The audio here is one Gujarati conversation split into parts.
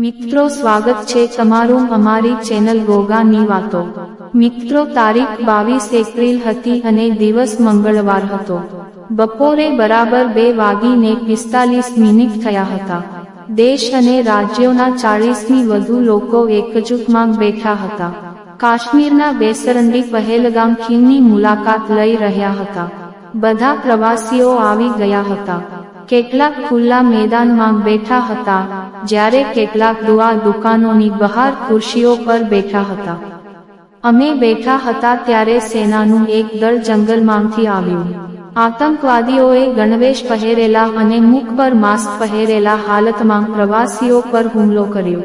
મિત્રો, સ્વાગત છે તમારું અમારી ચેનલ ગોગાની વાતો. મિત્રો, તારીખ બાવીસ એપ્રિલ હતી અને દિવસ મંગળવાર હતો. બપોરે બરાબર બે વાગીને પિસ્તાલીસ મિનિટ થયા હતા. દેશ અને રાજ્યોના ચાળીસની વધુ લોકો એકજૂથમાં બેઠા હતા. કાશ્મીરના બેસરંડી પહેલગામ ખીણની મુલાકાત લઈ રહ્યા હતા. બધા પ્રવાસીઓ આવી ગયા હતા. કેટલાક ખુલ્લા મેદાનમાં બેઠા હતા. જ્યારે કેટલાક દુઆ દુકાનોની બહાર ખુરશીઓ પર બેઠા હતા. અમે બેઠા હતા ત્યારે સેનાનું એક દળ જંગલમાંથી આવ્યું. આતંકવાદીઓએ ગણવેશ પહેરેલા અને મુખ પર માસ્ક પહેરેલા હાલતમાં પ્રવાસીઓ પર હુમલો કર્યો.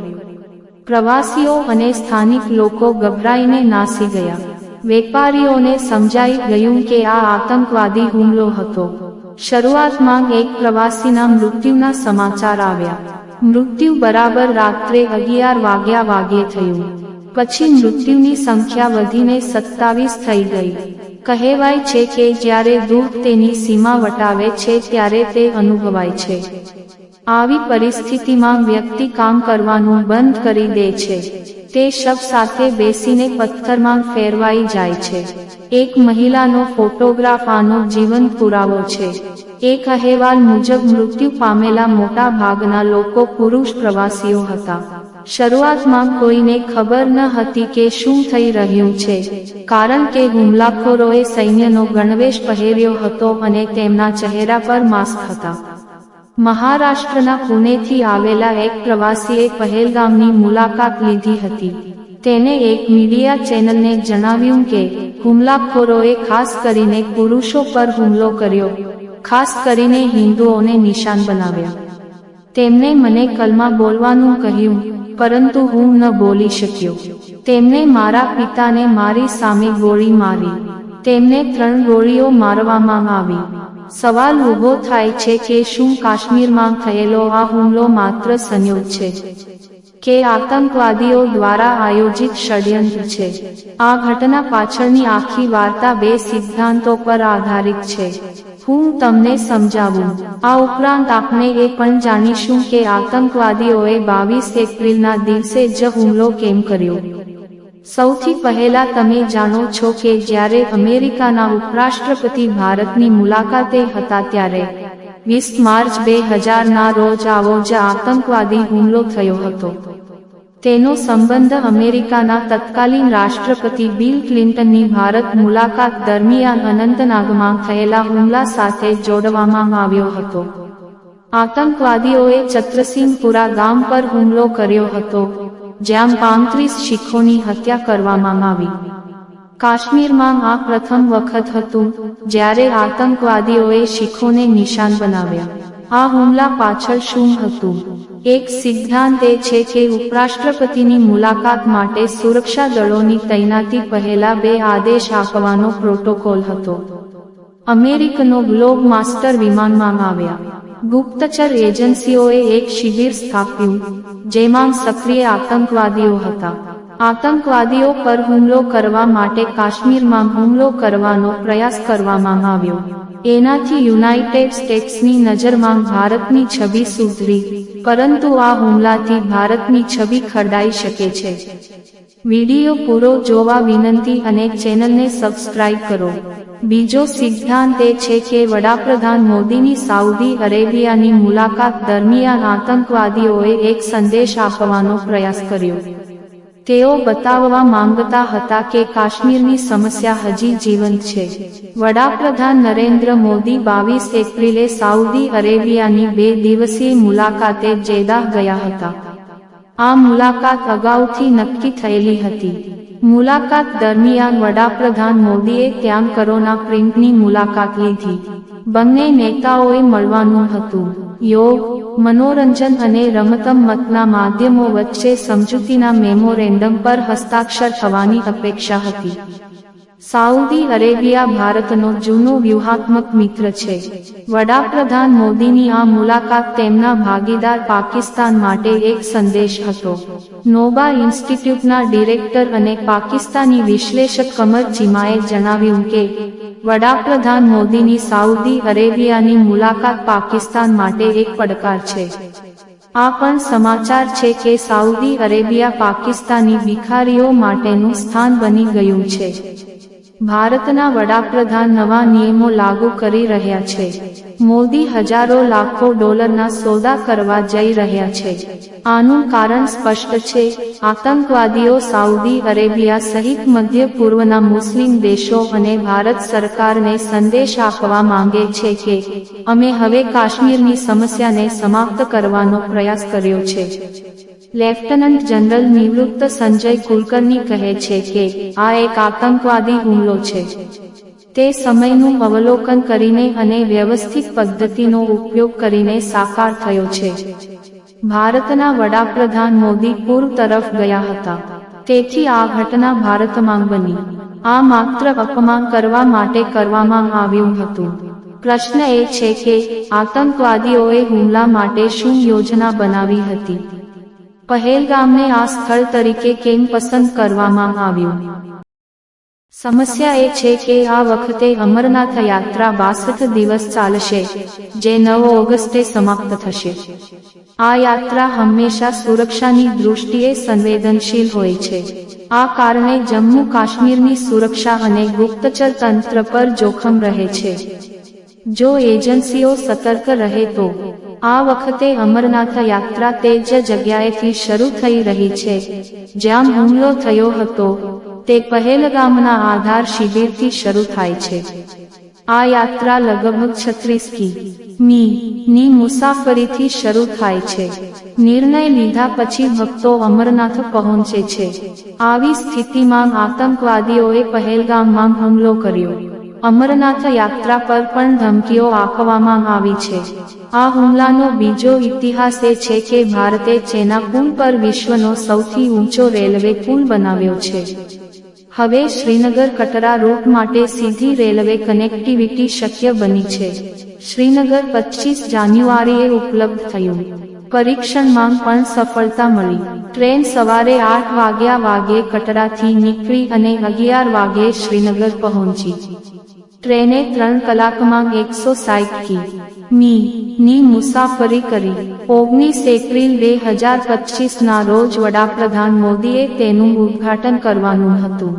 પ્રવાસીઓ અને સ્થાનિક લોકો ગભરાઈને નાસી ગયા. વેપારીઓને સમજાઈ ગયું કે આ આતંકવાદી હુમલો હતો. શરૂઆતમાં એક પ્રવાસીના મૃત્યુના સમાચાર આવ્યા. મૃત્યુ બરાબર રાત્રે અગિયાર વાગ્યા વાગ્યે થયું. પછી મૃત્યુની સંખ્યા વધીને સત્તાવીસ થઈ ગઈ. કહેવાય છે કે જ્યારે દુઃખ તેની સીમા વટાવે છે ત્યારે તે અનુભવાય છે. આવી પરિસ્થિતિમાં વ્યક્તિ કામ કરવાનું બંધ કરી દે છે. તે શબ સાથે બેસીને પથ્થરમાં ફેરવાઈ જાય છે. એક મહિલાનો ફોટોગ્રાફ આનો જીવન પુરાવો છે. એક અહેવાલ મુજબ મૃત્યુ પામેલા મોટા ભાગના લોકો પુરુષ પ્રવાસીઓ હતા. શરૂઆતમાં કોઈને ખબર ન હતી કે શું થઈ રહ્યું છે, કારણ કે હુમલાખોરોએ સૈન્યનો ગણવેશ પહેર્યો હતો અને તેમના ચહેરા પર માસ્ક હતા. મહારાષ્ટ્રના પુણેથી આવેલા એક પ્રવાસીએ પહેલગામની મુલાકાત લીધી હતી. તેને એક મીડિયા ચેનલને જણાવ્યું કે, હુમલાખોરોએ ખાસ કરીને પુરુષો પર હુમલો કર્યો. ખાસ કરીને હિન્દુઓને નિશાન બનાવ્યા. તેમને મને કલમા બોલવાનું કહ્યું, પરંતુ હું ન બોલી શક્યો. તેમને મારા પિતાને મારી સામે ગોળી મારી. તેમને ત્રણ ગોળીઓ મારવામાં આવી. સવાલ ઊભો થાય છે કે શું કાશ્મીરમાં થયેલો આ હુમલો માત્ર સંયોગ છે? કે આતંકવાદીઓ દ્વારા આયોજિત ષડયંત્ર છે? આ ઘટના પાછળની આખી વાર્તા બે સિદ્ધાંતો પર આધારિત છે. હું તમને સમજાવું. આ ઉપરાંત આપણે એ પણ જાણીશું કે આતંકવાદીઓએ બાવીસ એપ્રિલના દિવસે જ હુમલો કેમ કર્યો? સૌથી પહેલા તમે જાણો છો કે જ્યારે અમેરિકાના ઉપરાષ્ટ્રપતિ ભારતની મુલાકાતે હતા ત્યારે વીસ માર્ચ બે હજારના રોજ આવો જ આતંકવાદી હુમલો થયો હતો. તેનો સંબંધ અમેરિકાના તત્કાલીન રાષ્ટ્રપતિ બિલ ક્લિન્ટનની ભારત મુલાકાત દરમિયાન અનંતનાગમાં થયેલા હુમલા સાથે જોડવામાં આવ્યો હતો. આતંકવાદીઓએ ચત્રસિંહપુરા ગામ પર હુમલો કર્યો હતો, જ્યાં પાંત્રીસ શીખોની હત્યા કરવામાં આવી. કાશ્મીરમાં આ પ્રથમ વખત હતું, જ્યારે આતંકવાદીઓએ શીખોને નિશાન બનાવ્યા. આ હુમલા પાછળ શું હતું? એક સિદ્ધાંત એ છે કે ઉપરાષ્ટ્રપતિની મુલાકાત માટે સુરક્ષા દળોની તૈનાતી પહેલા બે આદેશ આપવાનો પ્રોટોકોલ હતો. અમેરિકનો ગ્લોબ માસ્ટર વિમાનમાં આવ્યા. ગુપ્તચર એજન્સીઓએ એક શિબિર સ્થાપ્યું, જેમાં સક્રિય આતંકવાદીઓ હતા. આતંકવાદીઓ પર હુમલો કરવા માટે કાશ્મીરમાં હુમલો કરવાનો પ્રયાસ કરવામાં આવ્યો. એનાથી યુનાઇટેડ સ્ટેટ્સની નજરમાં ભારતની છબી સુધરી, પરંતુ આ હુમલાથી ભારતની છબી ખરડાઈ શકે છે. વિડિયો પૂરો જોવા વિનંતી અને ચેનલને સબસ્ક્રાઇબ કરો. બીજો સિદ્ધાંત એ છે કે વડાપ્રધાન મોદીની સાઉદી અરેબિયાની મુલાકાત દરમિયાન આતંકવાદીઓએ એક સંદેશ આપવાનો પ્રયાસ કર્યો. તેઓ બતાવવા માંગતા હતા કે કાશ્મીરની સમસ્યા હજી જીવંત છે. વડાપ્રધાન નરેન્દ્ર મોદી બાવીસ એપ્રિલે સાઉદી અરેબિયાની બે દિવસીય મુલાકાતે જેદાહ ગયા હતા. આ મુલાકાત અગાઉથી નક્કી થયેલી હતી. મુલાકાત દરમિયાન વડાપ્રધાન મોદીએ ત્યાં કરોના પ્રિન્ટની મુલાકાત લીધી. બંને નેતાઓએ મળવાનું હતું. યોગ, મનોરંજન અને રમતમતના માધ્યમો વચ્ચે સમજૂતીના મેમોરેન્ડમ પર હસ્તાક્ષર થવાની અપેક્ષા હતી. સાઉદી અરેબિયા ભારતનો જૂનો વ્યૂહાત્મક મિત્ર છે. વડાપ્રધાન મોદીની આ મુલાકાત તેમના ભાગીદાર પાકિસ્તાન માટે એક સંદેશ હતો. નોબા ઇન્સ્ટિટ્યૂટના ડિરેક્ટર અને પાકિસ્તાની વિશ્લેષક કમર ચીમાએ જણાવ્યું કે, વડાપ્રધાન મોદીની સાઉદી અરેબિયાની મુલાકાત પાકિસ્તાન માટે એક પડકાર છે. આ પણ સમાચાર છે કે સાઉદી અરેબિયા પાકિસ્તાની ભિખારીઓ માટેનું સ્થાન બની ગયું છે. ભારતના વડાપ્રધાન નવા નિયમો લાગુ કરી રહ્યા છે. મોદી હજારો લાખો ડોલરના સોદા કરવા જઈ રહ્યા છે. આનું કારણ સ્પષ્ટ છે, આતંકવાદીઓ સાઉદી અરેબિયા સહિત મધ્ય પૂર્વના મુસ્લિમ દેશો અને ભારત સરકારને સંદેશ આપવા માંગે છે કે, અમે હવે કાશ્મીરની સમસ્યાને સમાપ્ત કરવાનો પ્રયાસ કર્યો છે. લેફ્ટનન્ટ જનરલ નિવૃત્ત સંજય કુલકર્ણી કહે છે કે, આ એક આતંકવાદી હુમલો છે. તે સમયનું અવલોકન કરીને અને વ્યવસ્થિત પદ્ધતિનો ઉપયોગ કરીને સાકાર થયો છે. ભારતના વડાપ્રધાન મોદી પૂર્વ તરફ ગયા હતા. તેથી આ ઘટના ભારતમાં બની. આ માત્ર અપમાન કરવા માટે કરવામાં આવ્યું હતું. પ્રશ્ન એ છે કે, આતંકવાદીઓએ હુમલા માટે શું યોજના બનાવી હતી? પહેલગામને આ સ્થળ તરીકે કેમ પસંદ કરવામાં આવ્યું? સમસ્યા એ છે કે આ વખતે અમરનાથ યાત્રા બાસઠ દિવસ ચાલશે, જે નવ ઓગસ્ટે સમાપ્ત થશે. આ યાત્રા હંમેશા સુરક્ષાની દૃષ્ટિએ સંવેદનશીલ હોય છે. આ કારણે જમ્મુ કાશ્મીરની સુરક્ષા અને ગુપ્તચર તંત્ર પર જોખમ રહે છે. જો એજન્સીઓ સતર્ક રહે તો આ વખતે અમરનાથ યાત્રા તે જ જગ્યાએથી શરૂ થઈ રહી છે. જ્યાં હુમલો થયો હતો, તે પહેલગામના આધાર શિબિરથી શરૂ થાય છે. આ યાત્રા લગભગ છત્રીસ કી મી, ની મુસાફરીથી શરૂ થાય છે. નિર્ણય લીધા પછી ભક્તો અમરનાથ પહોંચે છે. આવી સ્થિતિમાં આતંકવાદીઓએ પહેલગામમાં હુમલો કર્યો. અમરનાથ યાત્રા પર પણ ધમકીઓ આપવામાં આવી છે. આ હુમલાનો બીજો ઇતિહાસ એ છે કે ભારતે ચેના પુલ પર વિશ્વનો સૌથી ઊંચો રેલવે પુલ બનાવ્યો છે. હવે શ્રીનગર કટરા રૂટ માટે સીધી રેલવે કનેક્ટિવિટી શક્ય બની છે. શ્રીનગર પચીસ જાન્યુઆરીએ ઉપલબ્ધ થયું. પરીક્ષણમાં પણ સફળતા મળી. ટ્રેન સવારે આઠ વાગ્યા વાગ્યે કટરાથી નીકળી અને અગિયાર વાગ્યે શ્રીનગર પહોંચી. ટ્રેને ત્રણ કલાકમાં એકસો સાઠ કી. મી. ની મુસાફરી કરી. ઓગણીસ એપ્રિલ બે હજાર પચીસ ના રોજ વડાપ્રધાન મોદીએ તેનું ઉદ્ઘાટન કરવાનું હતું.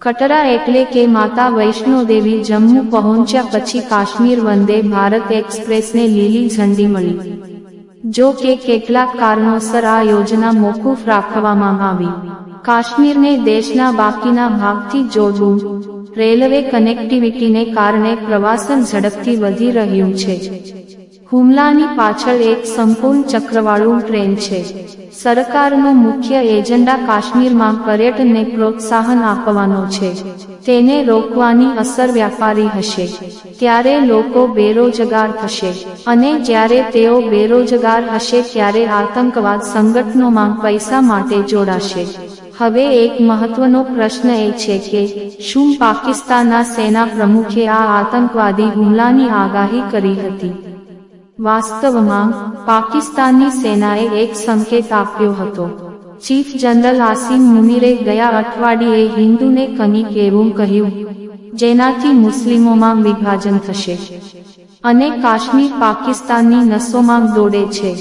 કટરા એટલે કે માતા વૈષ્ણોદેવી જમ્મુ પહોંચ્યા પછી કાશ્મીર વંદે ભારત એક્સપ્રેસને લીલી ઝંડી મળી. જો કે કેટલાક કારણોસર આ યોજના મોકૂફ રાખવામાં આવી. કાશ્મીરને દેશના બાકીના ભાગથી જોડવું, રેલવે કનેક્ટિવિટીને કારણે પ્રવાસન ઝડપથી વધી રહ્યું છે. હુમલાની પાછળ એક સંપૂર્ણ ચક્રવાળું ટ્રેન છે. સરકારનો મુખ્ય એજન્ડા કાશ્મીરમાં પર્યટનને પ્રોત્સાહન આપવાનો છે. તેને રોકવાની અસર વ્યાપારી હશે. ત્યારે લોકો બેરોજગાર થશે અને જ્યારે તેઓ બેરોજગાર હશે ત્યારે આતંકવાદ સંગઠનોમાં પૈસા માટે જોડાશે. હવે એક મહત્વનો પ્રશ્ન એ છે કે, શું પાકિસ્તાનના સેના પ્રમુખે આ આતંકવાદી હુમલાની આગાહી કરી હતી? વાસ્તવમાં, પાકિસ્તાનની સેનાએ એક સંકેત આપ્યો હતો. ચીફ જનરલ આસિમ મુનીરે ગયા અઠવાડિયે હિન્દુને કંઈક એવું કહ્યું, જેનાથી મુસ્લિમોમાં વિભાજન થશે. અને કાશ્મીર પાકિસ્તાનની નસોમાં દોડે છે.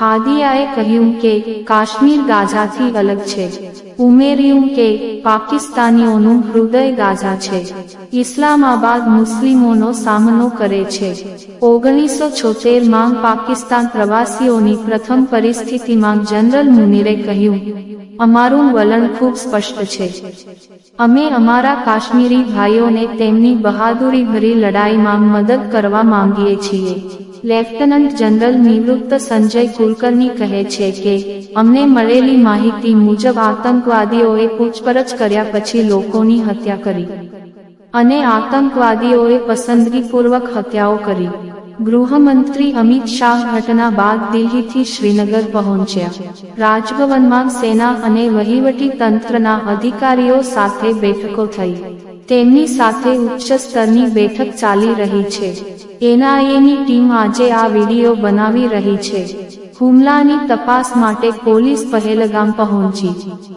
હાદિયાએ કહ્યું કે, કાશ્મીર ગાઝાથી અલગ છે. ઉમેર્યું કે, પાકિસ્તાનીઓનું હૃદય ગાઝા છે. ઇસ્લામાબાદ મુસ્લિમોનો સામનો કરે છે. ઓગણીસો છોતેર પાકિસ્તાન પ્રવાસીઓની પ્રથમ પરિસ્થિતિમાં જનરલ મુનિરે કહ્યું, અમારું વલણ ખૂબ સ્પષ્ટ છે. અમે અમારા કાશ્મીરી ભાઈઓને તેમની બહાદુરીભરી લડાઈમાં મદદ કરવા માંગીએ છીએ. લેફ્ટનન્ટ જનરલ નિવૃત્ત સંજય કુલકર્ણી કહે છે કે, અમને મળેલી માહિતી મુજબ આતંકવાદીઓએ પૂછપરછ કર્યા પછી લોકોની હત્યા કરી. અને આતંકવાદીઓએ પસંદગીપૂર્વક હત્યાઓ કરી. ગૃહમંત્રી અમિત શાહ ઘટના બાદ દિલ્હીથી શ્રીનગર પહોંચ્યા. રાજભવનમાં સેના અને વહીવટી તંત્રના અધિકારીઓ સાથે બેઠકો થઈ. તેમની સાથે ઉચ્ચ સ્તરની બેઠક ચાલી રહી છે. એનઆઈએની ટીમ આજે આ વીડિયો બનાવી રહી છે. હુમલાની તપાસ માટે પોલીસ પહેલગામ પહોંચી.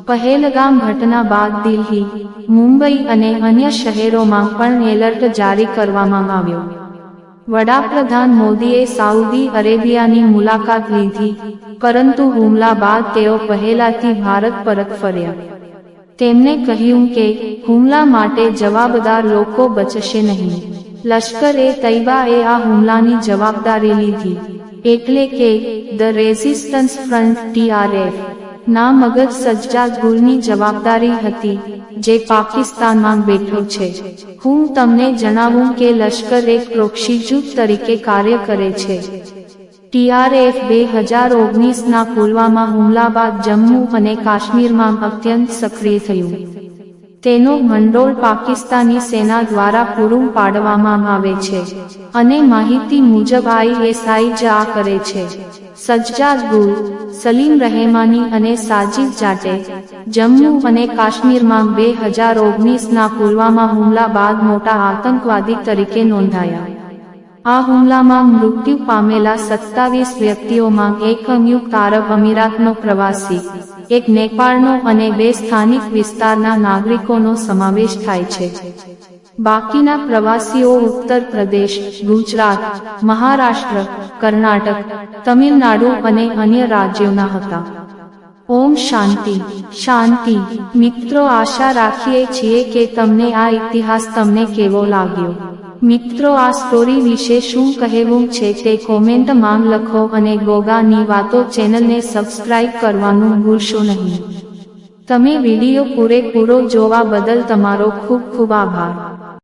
પહેલગામ ઘટના બાદ દિલ્હી, મુંબઈ અને અન્ય શહેરોમાં પણ એલર્ટ જારી કરવામાં આવ્યો. વડાપ્રધાન મોદીએ સાઉદી અરેબિયાની મુલાકાત લીધી, પરંતુ હુમલા બાદ તેઓ પહેલાથી ભારત પરત ફર્યા. તેમણે કહ્યું કે, હુમલા માટે જવાબદાર લોકો બચશે નહીં. લશ્કરે તૈબાએ આ હુમલાની જવાબદારી લીધી. એટલે કે, ધ રેઝિસ્ટન્સ ફ્રન્ટ ટીઆરએફ ના મગજ સજ્જાદ ગુલની જવાબદારી હતી, જે પાકિસ્તાનમાં બેઠો છે. હું તમને જણાવું કે લશ્કર એક પ્રોક્ષી જૂથ તરીકે કાર્ય કરે છે. ટીઆરએફ બે હજાર ઓગણીસના પુલવામા હુમલા બાદ જમ્મુ અને કાશ્મીરમાં અત્યંત સક્રિય થયું. તેનો ભંડોળ પાકિસ્તાની સેના દ્વારા પૂરું પાડવામાં આવે છે અને માહિતી મુજબ આઈએસઆઈ જ આ કરે છે. સજ્જાદ ગુલ, સલીમ રહેમાની અને સાજિદ જાટે જમ્મુ અને કાશ્મીરમાં બે હજાર ઓગણીસના પુલવામા હુમલા બાદ મોટા આતંકવાદી તરીકે નોંધાયા. આ હુમલામાં મૃત્યુ પામેલા સત્તાવીસ વ્યક્તિઓમાં એક સંયુક્ત આરબ અમીરાતનો પ્રવાસી, એક નેપાળનો અને બે સ્થાનિક વિસ્તારના નાગરિકોનો સમાવેશ થાય છે. બાકીના પ્રવાસીઓ ઉત્તર પ્રદેશ, ગુજરાત, મહારાષ્ટ્ર, કર્ણાટક, તમિલનાડુ અને અન્ય રાજ્યોના હતા. ઓમ શાંતિ શાંતિ. મિત્રો, આશા રાખીએ છીએ કે તમને આ ઇતિહાસ તમને કેવો લાગ્યો? મિત્રો, આ સ્ટોરી વિશે શું કહેવું છે તે કોમેન્ટમાં લખો અને ગોગાની વાતો ચેનલને સબસ્ક્રાઇબ કરવાનું ભૂલશો નહીં. તમે વીડિયો પૂરેપૂરો જોવા બદલ તમારો ખૂબ ખૂબ આભાર.